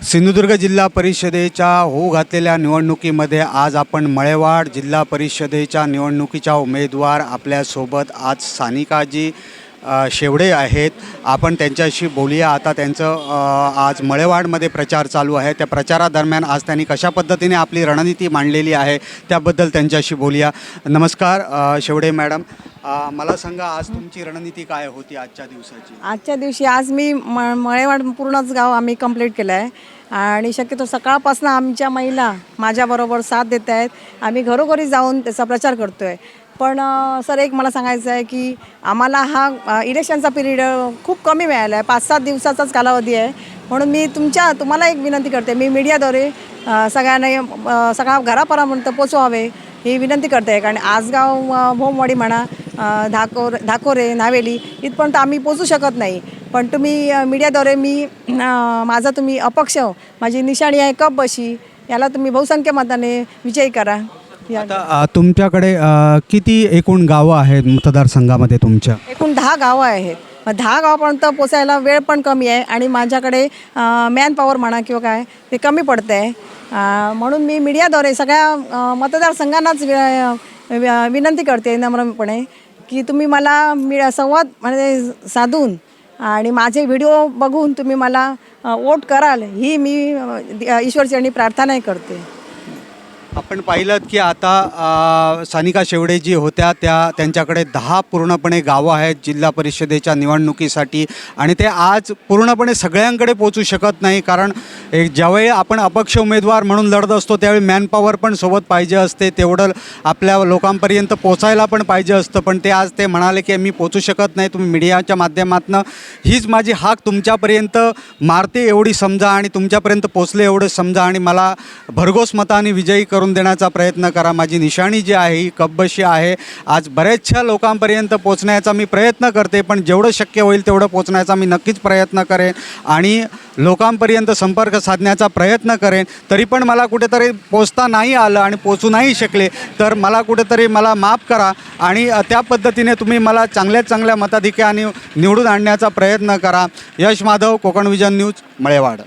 सिंधुदुर्ग जिल्हा परिषदेच्या होऊ घातलेल्या निवडणुकीमध्ये आज आपण मळेवाड जिल्हा परिषदेच्या निवडणुकीच्या उमेदवार आपल्यासोबत आज सानिकाजी शेवडे आहेत. आपण त्यांच्याशी बोलूया. आता त्यांचं आज मळेवाडमध्ये प्रचार चालू आहे. त्या प्रचारादरम्यान आज त्यांनी कशा पद्धतीने आपली रणनीती मांडलेली आहे त्याबद्दल त्यांच्याशी बोलूया. नमस्कार शेवडे मॅडम. मला सांगा आज तुमची रणनीती काय होती आजच्या दिवसाची? आजच्या दिवशी आज मी म मळेवाड पूर्णच गाव आम्ही कंप्लीट केलं आहे. आणि शक्यतो सकाळपासून आमच्या महिला माझ्याबरोबर साथ देत आहेत. आम्ही घरोघरी जाऊन त्याचा प्रचार करतो आहे पण सर एक मला सांगायचं आहे की आम्हाला हा इलेक्शनचा पिरियड खूप कमी मिळाला आहे. पाच सात दिवसाचाच कालावधी आहे. म्हणून मी तुमच्या तुम्हाला एक विनंती करते. मी मीडियाद्वारे सगळ्यांना सगळ्या घरापर्यंत पोचवावे ही विनंती करते. कारण आजगाव भोमवाडी म्हणा धाकोर धाकोरे नावेली इथपर्यंत आम्ही पोचू शकत नाही. पण तुम्ही मीडियाद्वारे मी माझा तुम्ही अपक्ष हो. माझी निशाणी आहे कप बशी याला तुम्ही बहुसंख्य मताने विजयी करा. आता तुमच्याकडे किती एकूण गावं आहेत मतदारसंघामध्ये तुमच्या? एकूण दहा गावं आहेत. मग दहा गावापर्यंत पोचायला वेळ पण कमी आहे आणि माझ्याकडे मॅन पॉवर म्हणा किंवा काय ते कमी पडतं आहे म्हणून मी मीडियाद्वारे सगळ्या मतदारसंघांनाच विनंती करते नम्रपणे की तुम्ही मला मी संवाद म्हणजे साधून आणि माझे व्हिडिओ बघून तुम्ही मला वोट कराल ही मी ईश्वरचरणी प्रार्थनाही करते. आपण पाहिलं की आता सानिका शेवडे जी होत्या त्या त्यांच्याकडे दहा पूर्णपणे गावं आहेत जिल्हा परिषदेच्या निवडणुकीसाठी. आणि ते आज पूर्णपणे सगळ्यांकडे पोचू शकत नाही कारण एक ज्यावेळी आपण अपक्ष उमेदवार म्हणून लढत असतो त्यावेळी मॅनपॉवर पण सोबत पाहिजे असते. तेवढं आपल्या लोकांपर्यंत पोचायला पण पाहिजे असतं. पण ते आज ते म्हणाले की मी पोचू शकत नाही तुम्ही मीडियाच्या माध्यमातून हीच माझी हाक तुमच्यापर्यंत मारते एवढी समजा आणि तुमच्यापर्यंत पोचले एवढं समजा आणि मला भरघोस मताने विजयी करून देण्याचा प्रयत्न करा. माझी निशाणी जी आहे ही कब्बशी आहे. आज बऱ्याचशा लोकांपर्यंत पोचण्याचा मी प्रयत्न करते पण जेवढं शक्य होईल तेवढं पोचण्याचा मी नक्कीच प्रयत्न करेन आणि लोकांपर्यंत संपर्क साधण्याचा प्रयत्न करेन. तरी पण मला कुठेतरी पोचता नाही आलं आणि पोचू नाही शकले तर मला कुठेतरी मला माफ करा आणि त्या पद्धतीने तुम्ही मला चांगल्यात चांगल्या मताधिक्याने निवडून आणण्याचा प्रयत्न करा. Yash Madhav Konkan vision news Malewad.